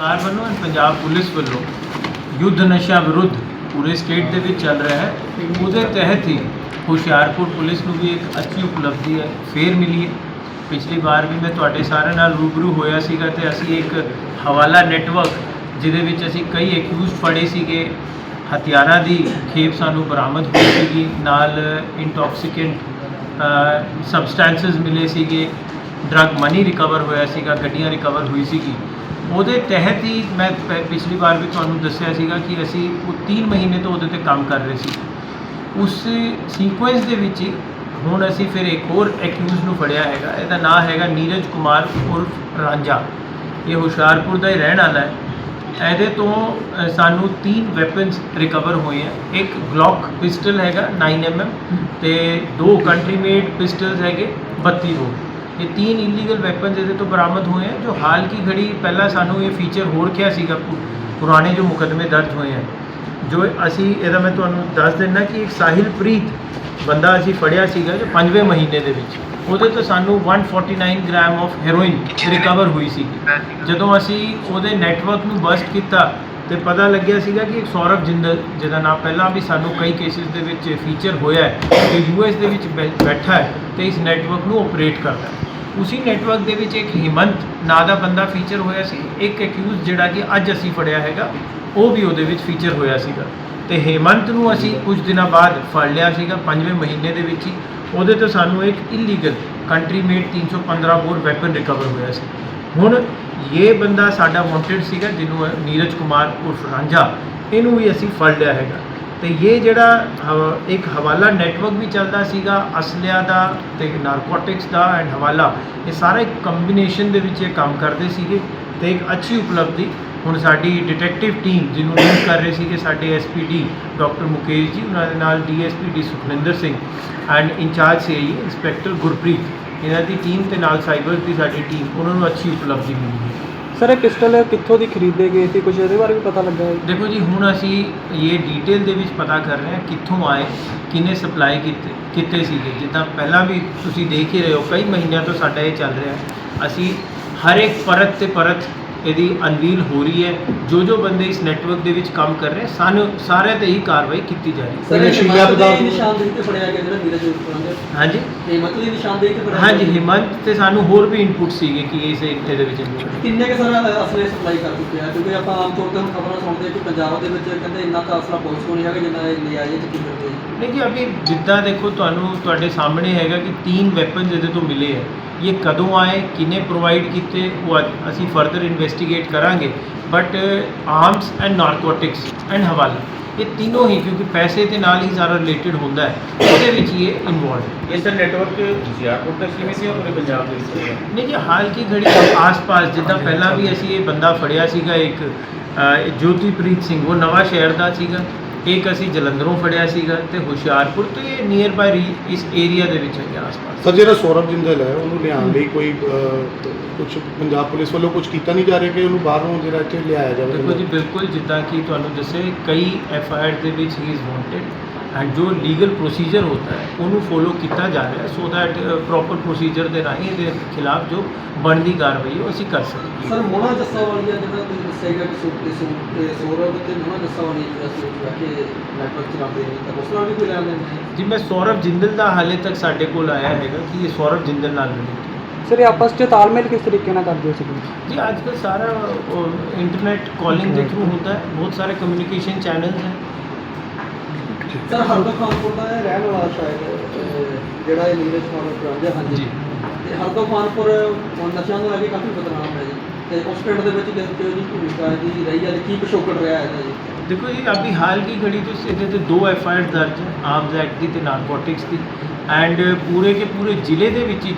ਸਰਕਾਰ ਵੱਲੋਂ and Punjab police ਵੱਲੋਂ ਯੁੱਧ ਨਸ਼ਾ ਵਿਰੁੱਧ ਪੂਰੇ ਸਟੇਟ ਦੇ ਵਿੱਚ ਚੱਲ ਰਿਹਾ ਹੈ। ਉਹਦੇ ਤਹਿਤ ਹੀ ਹੁਸ਼ਿਆਰਪੁਰ ਪੁਲਿਸ ਨੂੰ ਵੀ ਇੱਕ ਅੱਛੀ ਉਪਲਬਧੀ ਹੈ, ਫੇਰ ਮਿਲੀ ਹੈ। ਪਿਛਲੀ ਵਾਰ ਵੀ ਮੈਂ ਤੁਹਾਡੇ ਸਾਰਿਆਂ ਨਾਲ ਰੂਬਰੂ ਹੋਇਆ ਸੀਗਾ ਤੇ ਅਸੀਂ ਇੱਕ ਹਵਾਲਾ ਨੈਟਵਰਕ ਜਿਹਦੇ ਵਿੱਚ ਅਸੀਂ ਕਈ ਐਕਿਊਜ਼ਡ ਫੜੇ ਸੀਗੇ। ਹਥਿਆਰਾਂ ਦੀ ਖੇਪ ਸਾਨੂੰ ਬਰਾਮਦ ਹੋਈ ਸੀਗੀ, ਨਾਲ ਇੰਟੌਕਸੀਕੈਂਟ ਸਬਸਟੈਂਸਸ ਮਿਲੇ ਸੀਗੇ। ਡਰੱਗ ਮਨੀ ਰਿਕਵਰ ਹੋਇਆ ਸੀਗਾ, ਗੱਡੀਆਂ ਰਿਕਵਰ ਹੋਈ ਸੀਗੀ। ਉਹਦੇ ਤਹਿਤ ਹੀ ਮੈਂ ਪ- ਪਿਛਲੀ ਵਾਰ ਵੀ ਤੁਹਾਨੂੰ ਦੱਸਿਆ ਸੀਗਾ ਕਿ ਅਸੀਂ ਉਹ 3 ਮਹੀਨੇ ਤੋਂ ਉਹਦੇ ਤੇ ਕੰਮ ਕਰ ਰਹੇ ਸੀ। ਉਸ ਸੀਕੁਐਂਸ ਦੇ ਵਿੱਚ ਹੀ ਹੁਣ ਅਸੀਂ ਫਿਰ ਇੱਕ ਹੋਰ ਐਕਿਊਜ਼ ਨੂੰ ਫੜਿਆ ਹੈਗਾ। ਇਹਦਾ ਨਾਮ ਹੈਗਾ ਨੀਰਜ ਕੁਮਾਰ ਉਰਫ ਰਾਂਝਾ। ਇਹ ਹੁਸ਼ਿਆਰਪੁਰ ਦਾ ਹੀ ਰਹਿਣ ਵਾਲਾ ਹੈ। ਇਹਦੇ ਤੋਂ ਅ, ਸਾਨੂੰ ਤਿੰਨ ਵੈਪਨਸ ਰਿਕਵਰ ਹੋਏ ਹੈ ਇੱਕ ਗਲੌਕ ਪਿਸਟਲ ਹੈਗਾ 9mm ਤੇ ਦੋ ਕੰਟਰੀ ਮੇਡ ਪਿਸਟਲਸ ਹੈਗੇ 32 ਰੋਡ। ਇਹ ਤਿੰਨ ਇਲੀਗਲ ਵੈਪਨਸ ਇਹਦੇ ਤੋਂ ਬਰਾਮਦ ਹੋਏ ਹੈ ਜੋ ਹਾਲ ਕੀ ਘੜੀ ਪਹਿਲਾਂ ਸਾਨੂੰ ਇਹ ਫੀਚਰ ਹੋਰ ਕਿਹਾ ਸੀਗਾ ਪੁਰਾਣੇ ਜੋ ਮੁਕੱਦਮੇ ਦਰਜ ਹੋਏ ਹੈ ਜੋ ਅਸੀਂ, ਇਹਦਾ ਮੈਂ ਤੁਹਾਨੂੰ ਦੱਸ ਦਿੰਦਾ ਕਿ ਇੱਕ ਸਾਹਿਲ ਪ੍ਰੀਤ ਬੰਦਾ ਅਸੀਂ ਫੜਿਆ ਸੀਗਾ ਜੋ ਪੰਜਵੇਂ ਮਹੀਨੇ ਦੇ ਵਿੱਚ। ਉਹਦੇ ਤੋਂ ਸਾਨੂੰ 149 ਗ੍ਰਾਮ ਆਫ ਹੈਰੋਇਨ ਰਿਕਵਰ ਹੋਈ ਸੀ। ਜਦੋਂ ਅਸੀਂ ਉਹਦੇ ਨੈਟਵਰਕ ਨੂੰ ਬਸਟ ਕੀਤਾ ਤੇ ਪਤਾ ਲੱਗਿਆ ਸੀਗਾ ਕਿ ਇੱਕ ਸੌਰਵ ਜਿੰਦਲ ਜਿਹਦਾ ਨਾਮ ਪਹਿਲਾਂ ਵੀ ਸਾਨੂੰ ਕਈ ਕੇਸਿਸ ਦੇ ਵਿੱਚ ਫੀਚਰ ਹੋਇਆ ਹੈ, ਕਿ ਯੂਐਸ ਦੇ ਵਿੱਚ ਬੈ- ਬੈਠਾ ਹੈ ਤੇ ਇਸ ਨੈਟਵਰਕ ਨੂੰ ਆਪਰੇਟ ਕਰਦਾ ਹੈ। ਉਸੇ ਨੈਟਵਰਕ ਦੇ ਵਿੱਚ ਇੱਕ ਹਿਮੰਤ ਨਾਂ ਦਾ ਬੰਦਾ ਫੀਚਰ ਹੋਇਆ ਸੀ ਇੱਕ ਐਕਿਊਜ਼ ਜਿਹੜਾ ਕਿ ਅੱਜ ਅਸੀਂ ਫੜਿਆ ਹੈਗਾ ਉਹ ਵੀ ਉਹਦੇ ਵਿੱਚ ਫੀਚਰ ਹੋਇਆ ਸੀਗਾ ਤੇ ਹੇਮੰਤ ਨੂੰ ਅਸੀਂ ਕੁਝ ਦਿਨਾਂ ਬਾਅਦ ਫੜ ਲਿਆ ਸੀਗਾ ਪੰਜਵੇਂ ਮਹੀਨੇ ਦੇ ਵਿੱਚ ਹੀ ਉਹਦੇ ਤੋਂ ਸਾਨੂੰ ਇੱਕ illegal country made 315 bore weapon recover ਹੋਇਆ ਸੀ ਹੁਣ ਇਹ ਬੰਦਾ ਸਾਡਾ ਵਾਂਟਡ ਸੀਗਾ ਜਿਹਨੂੰ ਨੀਰਜ ਕੁਮਾਰ ਉਰਫ ਰਾਂਝਾ ਇਹਨੂੰ ਵੀ ਅਸੀਂ ਫੜ ਲਿਆ ਹੈਗਾ ਤੇ ਇਹ ਜਿਹੜਾ ਹਵ- ਇੱਕ ਹਵਾਲਾ ਨੈਟਵਰਕ ਵੀ ਚੱਲਦਾ ਸੀਗਾ, ਅਸਲਿਆਂ ਦਾ ਤੇ ਨਾਰਕੋਟਿਕਸ ਦਾ ਐਂਡ ਹਵਾਲਾ, ਇਹ ਸਾਰਾ ਇੱਕ ਕੰਬੀਨੇਸ਼ਨ ਦੇ ਵਿੱਚ ਇਹ ਕੰਮ ਕਰਦੇ ਸੀਗੇ ਤੇ ਇੱਕ ਅੱਛੀ ਉਪਲਬਧੀ ਹੁਣ ਸਾਡੀ ਡਿਟੈਕਟਿਵ ਟੀਮ ਜਿਹਨੂੰ ਲੀਡ ਕਰ ਰਹੇ ਸੀਗੇ ਸਾਡੇ ਐਸਪੀਡੀ ਡਾਕਟਰ ਮੁਕੇਸ਼ ਜੀ, ਉਹਨਾਂ ਦੇ ਨਾਲ DSP D Sukhwinder Singh and incharge CI inspector Gurpreet. ਇਹਨਾਂ ਦੀ ਟੀਮ ਤੇ ਨਾਲ ਸਾਈਬਰ ਦੀ ਸਾਡੀ ਟੀਮ ਉਹਨਾਂ ਨੂੰ ਅੱਛੀ ਉਪਲਬਧੀ ਮਿਲੀ। ਹੈ ਸਰ ਇਹ ਪਿਸਟਲ ਕਿੱਥੋਂ ਦੀ ਖਰੀਦੇ ਗਏ ਸੀ? ਕੁਝ ਇਹਦੇ ਬਾਰੇ ਵੀ ਪਤਾ ਲੱਗਾ ਹੈ? ਦੇਖੋ ਜੀ, ਹੁਣ ਅਸੀਂ ਇਹ ਡੀਟੇਲ ਦੇ ਵਿੱਚ ਪਤਾ ਕਰ ਰਹੇ ਹਾਂ ਕਿੱਥੋਂ ਆਏ, ਕਿਨੇ ਸਪਲਾਈ ਕੀਤੇ ਕੀਤੇ ਸੀਗੇ। ਜਿੱਦਾਂ ਪਹਿਲਾਂ ਵੀ ਤੁਸੀਂ ਦੇਖ ਹੀ ਰਹੇ ਹੋ, ਕਈ ਮਹੀਨਿਆਂ ਤੋਂ ਸਾਡਾ ਇਹ ਚੱਲ ਰਿਹਾ। ਅਸੀਂ ਹਰ ਇੱਕ ਪਰਤ ਤੇ ਪਰਤ ਇਹਦੀ ਅਨਵੀਲ ਹੋ ਰਹੀ ਹੈ ਜੋ ਜੋ ਬੰਦੇ ਇਸ ਨੈਟਵਰਕ ਦੇ ਵਿੱਚ ਕੰਮ ਕਰ ਰਹੇ ਸਾਨੂੰ ਸਾਰਿਆਂ ਤੇ ਹੀ ਕਾਰਵਾਈ ਕੀਤੀ ਜਾ ਰਹੀ ਹੈ ਸਰ ਨਸ਼ੀਲਾ ਪਦਾਰਥ- ਨਿਸ਼ਾਨਦੇਹੀ ਤੇ ਫੜਿਆ ਗਿਆ ਜਿਹੜਾ ਨੀਰਜ ਉਪਰਾਂਦੇ ਹਾਂਜੀ ਹਿੰਮਤ ਦੀ ਨਿਸ਼ਾਨਦੇਹੀ ਤੇ ਫੜਿਆ ਹਾਂਜੀ। ਹਿਮੰਤ ਤੇ ਸਾਨੂੰ ਹੋਰ ਵੀ ਇਨਪੁਟ ਸੀਗੇ ਕਿ ਇਸ ਇਹਦੇ ਵਿੱਚ involved ਹੈ। ਕਿੰਨੇ ਕੇ ਸਰ ਅਸਲੇ ਸਪਲਾਈ ਕਰ ਚੁੱਕੇ ਆ ਕਿਉਂਕਿ ਆਪਾਂ ਆਮ ਤੌਰ ਤੇ ਹੁਣ ਖਬਰਾਂ ਸੁਣਦੇ ਕਿ ਪੰਜਾਬ ਦੇ ਵਿੱਚ ਕਹਿੰਦੇ ਇੰਨਾ ਤਾਂ ਅਸਲਾ ਕੋਲ ਨਹੀਂ ਹੈਗਾ ਜਿੰਨਾ ਇਹ ਲੈ ਆਏ ਚੱਕੀ ਫਿਰਦੇ ਆ। ਨਹੀਂ ਜੀ ਅਭੀ ਜਿੱਦਾਂ ਦੇਖੋ ਤੁਹਾਨੂੰ ਤੁਹਾਡੇ ਸਾਹਮਣੇ ਹੈਗਾ ਕਿ ਤਿੰਨ ਵੈਪਨਸ ਇਹਦੇ ਤੋਂ ਮਿਲੇ ਹੈ ਇਹ ਕਦੋਂ ਆਏ ਕਿਨੇ ਪ੍ਰੋਵਾਈਡ ਕੀਤੇ ਉਹ ਅਸੀਂ ਫਰਦਰ ਇਨਵੈਸਟੀਗੇਟ ਕਰਾਂਗੇ। But arms and narcotics and hawala ਇਹ ਤਿੰਨੋਂ ਹੀ ਕਿਉਂਕਿ ਪੈਸੇ ਦੇ ਨਾਲ ਹੀ ਸਾਰਾ ਰਿਲੇਟਡ ਹੁੰਦਾ ਹੈ ਉਹਦੇ ਵਿੱਚ ਹੀ ਇਹ ਇਨਵੋਲਵ ਹੈ। ਇਹ ਸਰ ਨੈਟਵਰਕ ਹੁਸ਼ਿਆਰਪੁਰ ਤੱਕ ਸੀਮਿਤ ਸੀ ਪੂਰੇ ਪੰਜਾਬ ਦੇ ਵਿੱਚ? ਨਹੀਂ ਜੀ ਹਾਲ ਕੀ ਘੜੀ ਆਸ-ਪਾਸ ਜਿੱਦਾਂ ਪਹਿਲਾਂ ਵੀ ਅਸੀਂ ਇਹ ਬੰਦਾ ਫੜਿਆ ਸੀਗਾ ਇੱਕ ਜੋਤੀਪ੍ਰੀਤ ਸਿੰਘ ਉਹ ਨਵਾਂ ਸ਼ਹਿਰ ਦਾ ਸੀਗਾ। ਇੱਕ ਅਸੀਂ ਜਲੰਧਰੋਂ ਫੜਿਆ ਸੀਗਾ ਤੇ ਹੁਸ਼ਿਆਰਪੁਰ ਤੋਂ ਇਹ ਨੀਅਰ ਬਾਈ ਇਸ ਏਰੀਆ ਦੇ ਵਿੱਚ ਹੈ ਆਸ-ਪਾਸ। ਸਰ ਜਿਹੜਾ ਸੌਰਵ ਜਿੰਦਲ ਹੈ ਉਹਨੂੰ ਲਿਆਉਣ ਲਈ ਕੋਈ ਕੁਝ ਪੰਜਾਬ ਪੁਲਿਸ ਵੱਲੋਂ ਕੁਝ ਕੀਤਾ ਨਹੀਂ ਜਾ ਰਿਹਾ ਕਿ ਉਹਨੂੰ ਬਾਹਰੋਂ ਜਿਹੜਾ ਇੱਥੇ ਲਿਆਇਆ ਜਾਵੇ? ਦੇਖੋ ਜੀ ਬਿਲਕੁਲ ਜਿੱਦਾਂ ਕਿ ਤੁਹਾਨੂੰ ਦੱਸਿਆ ਕਈ ਐਫ ਆਈ ਆਰ ਦੇ ਵਿੱਚ ਹੀ ਇਜ਼ ਵਾਂਟਡ ਐਂਡ ਜੋ ਲੀਗਲ ਪ੍ਰੋਸੀਜਰ ਹੁੰਦਾ ਹੈ ਉਹਨੂੰ ਫੋਲੋ ਕੀਤਾ ਜਾ ਰਿਹਾ ਸੋ ਦੈਟ ਪ੍ਰੋਪਰ ਪ੍ਰੋਸੀਜਰ ਦੇ ਰਾਹੀਂ ਇਹਦੇ ਖਿਲਾਫ ਜੋ ਬਣਦੀ ਕਾਰਵਾਈ ਉਹ ਅਸੀਂ ਕਰ ਸਕੀਏ ਸਰ ਮੋਨਾ ਜੱਸਾ ਵਾਲੀਆ ਜਿਹੜਾ ਤੁਸੀਂ ਦੱਸਿਆ ਕਿ ਸੌਰਵ ਤੇ ਮੋਨਾ ਜੱਸਾ ਵਾਲੀ ਜਿਹੜਾ ਕਿ ਨੈਟਵਰਕ ਚਲਾਉਂਦੇ ਨੇ ਤਾਂ ਉਸ ਨਾਲ ਵੀ ਕੋਈ ਲੈਣ ਦੇਣ ਹੈ ਜੀ ਮੈਂ ਜਿੰਦਲ ਦਾ ਹਾਲੇ ਤੱਕ ਸਾਡੇ ਕੋਲ ਆਇਆ ਹੈਗਾ ਕਿ ਇਹ ਸੌਰਵ ਜਿੰਦਲ ਨਾਲ ਰਿਲੇਟਡ ਸਰ ਆਪਸ ਵਿੱਚ ਤਾਲਮੇਲ ਕਿਸ ਤਰੀਕੇ ਨਾਲ ਕਰਦੇ ਹੋ ਤੁਸੀਂ ਜੀ ਅੱਜ ਕੱਲ ਸਾਰਾ ਇੰਟਰਨੈਟ ਕਾਲਿੰਗ ਦੇ ਥਰੂ ਹੁੰਦਾ ਹੈ ਬਹੁਤ ਸਾਰੇ ਕਮਿਊਨੀਕੇਸ਼ਨ ਚੈਨਲਸ ਹੈ ਸਰ ਹਰਦੋ ਖਾਨਪੁਰ ਦਾ ਇਹ ਰਹਿਣ ਵਾਲਾ ਸ਼ਾਇਦ ਅਹ, ਜਿਹੜਾ ਇਹ ਨੀਰਜ ਕੁਮਾਰ ਪ੍ਰਾਂਜਾ ਹਾਂਜੀ। ਜੀ। ਤੇ ਹਰਦੋ ਖਾਨਪੁਰ ਹੁਣ ਨਸ਼ਿਆਂ ਨੂੰ ਲੈ ਕੇ ਕਾਫੀ ਬਦਨਾਮ ਹੈ ਜੀ। ਤੇ ਉਸ ਪਿੰਡ ਦੇ ਵਿੱਚ ਤੇ ਉਹਦੀ ਭੂਮਿਕਾ ਦੀ ਰਹੀ ਹੈ ਤੇ ਕੀ ਪਿਛੋਕੜ ਰਿਹਾ ਹੈ ਜੀ? ਦੇਖੋ ਜੀ ਅਭੀ ਹਾਲ ਕੀ ਘੜੀ ਤੋਂ ਇਹਦੇ ਤੇ ਦੋ ਐਫ ਆਈ ਆਰ ਦਰਜ ਹੈ ਆਰਮਸ ਐਕਟ ਦੀ ਤੇ ਨਾਰਕੋਟਿਕਸ ਦੀ। ਐਂਡ ਪੂਰੇ ਕੇ ਪੂਰੇ ਜ਼ਿਲ੍ਹੇ ਦੇ ਵਿੱਚ ਹੀ